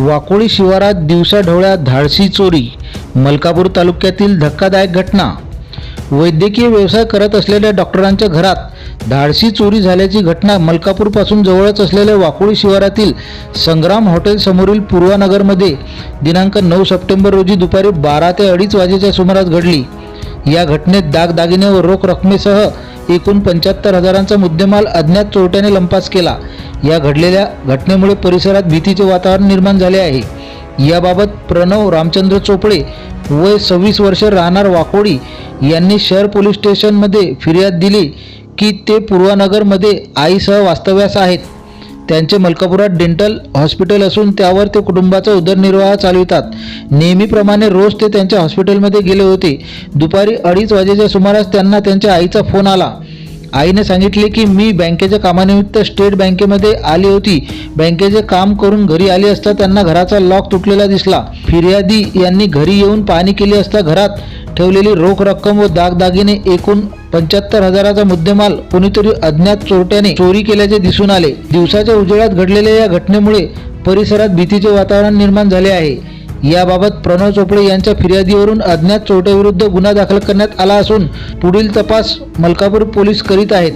वाकोळी शिवारात दिवसाढोळ्या धाडसी चोरी मलकापूर तालुक्यातील धक्कादायक घटना. वैद्यकीय व्यवसाय करत असलेल्या डॉक्टरांच्या घरात धाडसी चोरी झाल्याची घटना मलकापूरपासून जवळच असलेल्या वाकोळी शिवारातील संग्राम हॉटेलसमोरील पूर्वानगरमध्ये दिनांक नऊ सप्टेंबर रोजी दुपारी बारा ते अडीच वाजेच्या सुमारास घडली. या घटनेत दागदागिने व रोख रकमेसह एकूण पंच्याहत्तर हजारांचा मुद्देमाल अज्ञात चोरट्याने लंपास केला. या घडलेल्या घटनेमुळे परिसरात भीतीचे वातावरण निर्माण झाले आहे. याबाबत प्रणव रामचंद्र चोपडे वय सव्वीस वर्ष राहणार वाकोडी यांनी शहर पोलीस स्टेशनमध्ये फिर्याद दिली की ते पूर्वानगरमध्ये आईसह वास्तव्यास आहेत. त्यांचे मलकापुरात डेंटल हॉस्पिटल असून त्यावर ते कुटुंबाचा उदरनिर्वाह चालवितात. नेहमीप्रमाणे रोज ते त्यांच्या हॉस्पिटलमध्ये गेले होते. दुपारी अडीच वाजेच्या सुमारास त्यांना त्यांच्या आईचा फोन आला. आईने सांगितले की मी बँकेच्या कामानिमित्त स्टेट बँकेमध्ये आली होती. बँकेचे काम करून घरी आली असता त्यांना घराचा लॉक तुटलेला दिसला. फिर्यादी यांनी घरी येऊन पाहणी केली असता घरात ठेवलेली रोख रक्कम व दागदागिने एकूण पंच्याहत्तर हजाराचा मुद्देमाल कोणीतरी अज्ञात चोरट्याने चोरी केल्याचे दिसून आले. दिवसाच्या उजेडात घडलेल्या या घटनेमुळे परिसरात भीतीचे वातावरण निर्माण झाले आहे. याबाबत प्रणव चोपडे यांच्या फिर्यादीवरून अज्ञात चोरट्याविरुद्ध गुन्हा दाखल करण्यात आला असून पुढील तपास मलकापूर पोलीस करीत आहेत.